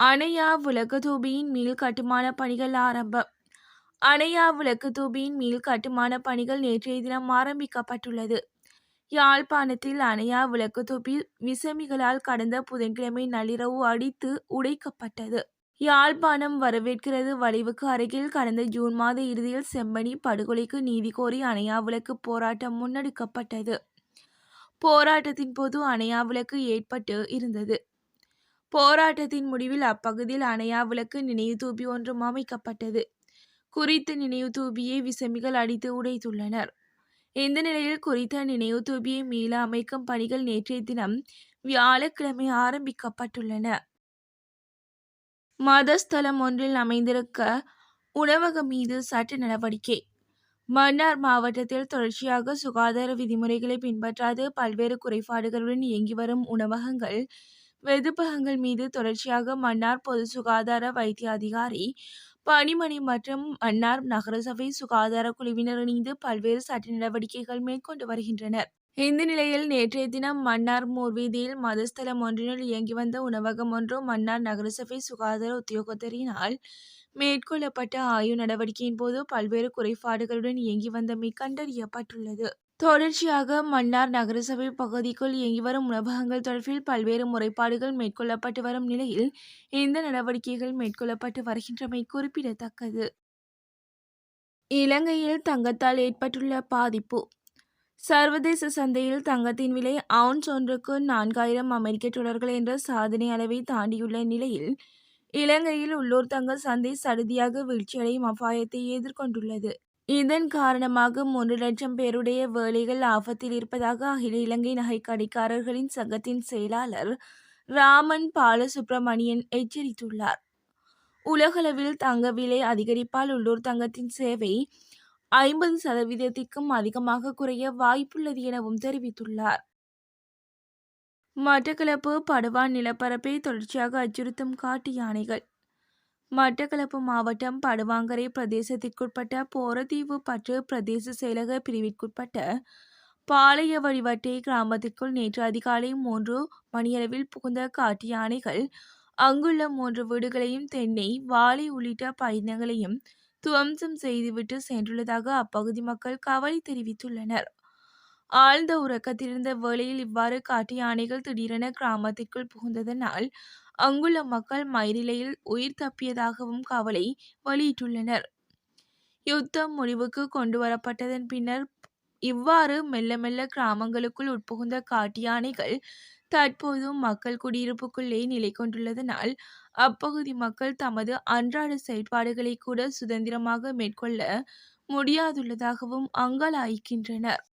அணையா விளக்கு தூபியின் மீள் கட்டுமான பணிகள் ஆரம்பம். அணையா விளக்கு தூபியின் மீள் கட்டுமான பணிகள் நேற்றைய தினம் ஆரம்பிக்கப்பட்டுள்ளது. யாழ்ப்பாணத்தில் அணையா விளக்கு விசமிகளால் கடந்த புதன்கிழமை நள்ளிரவு அடித்து உடைக்கப்பட்டது. யாழ்ப்பாணம் வரவேற்கிறது வளைவுக்கு அருகில் கடந்த ஜூன் மாத இறுதியில் செம்பனி படுகொலைக்கு நீதி கோரி அணையா விளக்கு போராட்டம் முன்னெடுக்கப்பட்டது. போராட்டத்தின் போது அணையா விளக்கு ஏற்பட்டு இருந்தது. போராட்டத்தின் முடிவில் அப்பகுதியில் அணையா விளக்கு நினைவு தூபி ஒன்றும் அமைக்கப்பட்டது. குறித்த நினைவு தூபியை விசமிகள் அடித்து உடைத்துள்ளனர். இந்த நிலையில் குறித்த நினைவு தூபியை மீள அமைக்கும் பணிகள் நேற்றைய தினம் வியாழக்கிழமை ஆரம்பிக்கப்பட்டுள்ளன. மதஸ்தலம் ஒன்றில் அமைந்திருக்க உணவகம் மீது சட்ட நடவடிக்கை. மன்னார் மாவட்டத்தில் தொடர்ச்சியாக சுகாதார விதிமுறைகளை பின்பற்றாது பல்வேறு குறைபாடுகளுடன் இயங்கி வரும் உணவகங்கள் வெதுப்பகங்கள் மீது தொடர்ச்சியாக மன்னார் பொது சுகாதார வைத்திய அதிகாரி பணிமணி மற்றும் மன்னார் நகரசபை சுகாதார குழுவினர் இணைந்து பல்வேறு சட்ட நடவடிக்கைகள் மேற்கொண்டு வருகின்றனர். இந்த நிலையில் நேற்றைய தினம் மன்னார் மூர்வீதியில் மதஸ்தலம் ஒன்றினுள் இயங்கி வந்த உணவகம் ஒன்றும் மன்னார் நகரசபை சுகாதார உத்தியோகத்தரினால் மேற்கொள்ளப்பட்ட ஆய்வு நடவடிக்கையின் போது பல்வேறு குறைபாடுகளுடன் இயங்கி வந்தமை கண்டறியப்பட்டுள்ளது. தொடர்ச்சியாக மன்னார் நகரசபை பகுதிக்குள் இயங்கி வரும் உணவகங்கள் தொடர்பில் பல்வேறு முறைப்பாடுகள் மேற்கொள்ளப்பட்டு வரும் நிலையில் இந்த நடவடிக்கைகள் மேற்கொள்ளப்பட்டு வருகின்றமை குறிப்பிடத்தக்கது. இலங்கையில் தங்கத்தால் ஏற்பட்டுள்ள பாதிப்பு. சர்வதேச சந்தையில் தங்கத்தின் விலை அவுன்ஸ் ஒன்றுக்கு நான்காயிரம் அமெரிக்க டாலர்கள் என்ற சாதனை அளவை தாண்டியுள்ள நிலையில் இலங்கையில் உள்ளூர் தங்க சந்தை சடுதியாக வீழ்ச்சியடையும் அபாயத்தை எதிர்கொண்டுள்ளது. இதன் காரணமாக மூன்று லட்சம் பேருடைய வேலைகள் ஆபத்தில் இருப்பதாக அகில இலங்கை நகை கடைக்காரர்களின் சங்கத்தின் செயலாளர் ராமன் பாலசுப்ரமணியன் எச்சரித்துள்ளார். உலகளவில் தங்க விலை அதிகரிப்பால் உள்ளூர் தங்கத்தின் சேவை ஐம்பது சதவீதத்திற்கும் அதிகமாக குறைய வாய்ப்புள்ளது எனவும் தெரிவித்துள்ளார். மட்டக்களப்பு படுவான் நிலப்பரப்பை தொடர்ச்சியாக அச்சுறுத்தும் காட்டு யானைகள் மட்டக்களப்பு மாவட்டம் படுவாங்கரை பிரதேசத்திற்குட்பட்ட போரதீவு பற்று பிரதேச செயலக பிரிவிற்குட்பட்ட பாளைய வழிவட்டை கிராமத்திற்குள் நேற்று அதிகாலை மூன்று மணியளவில் புகுந்த காட்டு யானைகள் அங்குள்ள மூன்று வீடுகளையும் தென்னை வாழை உள்ளிட்ட பயணங்களையும் துவம்சம் செய்துவிட்டு சென்றுள்ளதாக அப்பகுதி மக்கள் கவலை தெரிவித்துள்ளனர். ஆழ்ந்த உறக்கத்திலிருந்த வேளையில் இவ்வாறு காட்டு யானைகள் திடீரென கிராமத்திற்குள் புகுந்ததனால் அங்குள்ள மக்கள் மயிரிலையில் உயிர் தப்பியதாகவும் கவலை வெளியிட்டுள்ளனர். யுத்தம் முடிவுக்கு கொண்டு வரப்பட்டதன் பின்னர் இவ்வாறு மெல்ல மெல்ல கிராமங்களுக்குள் உட்புகுந்த காட்டு யானைகள் தற்போதும் மக்கள் குடியிருப்புக்குள்ளே நிலை கொண்டுள்ளதனால் அப்பகுதி மக்கள் தமது அன்றாட செயற்பாடுகளை கூட சுதந்திரமாக மேற்கொள்ள முடியாதுள்ளதாகவும் அங்கலாய்க்கின்றனர்.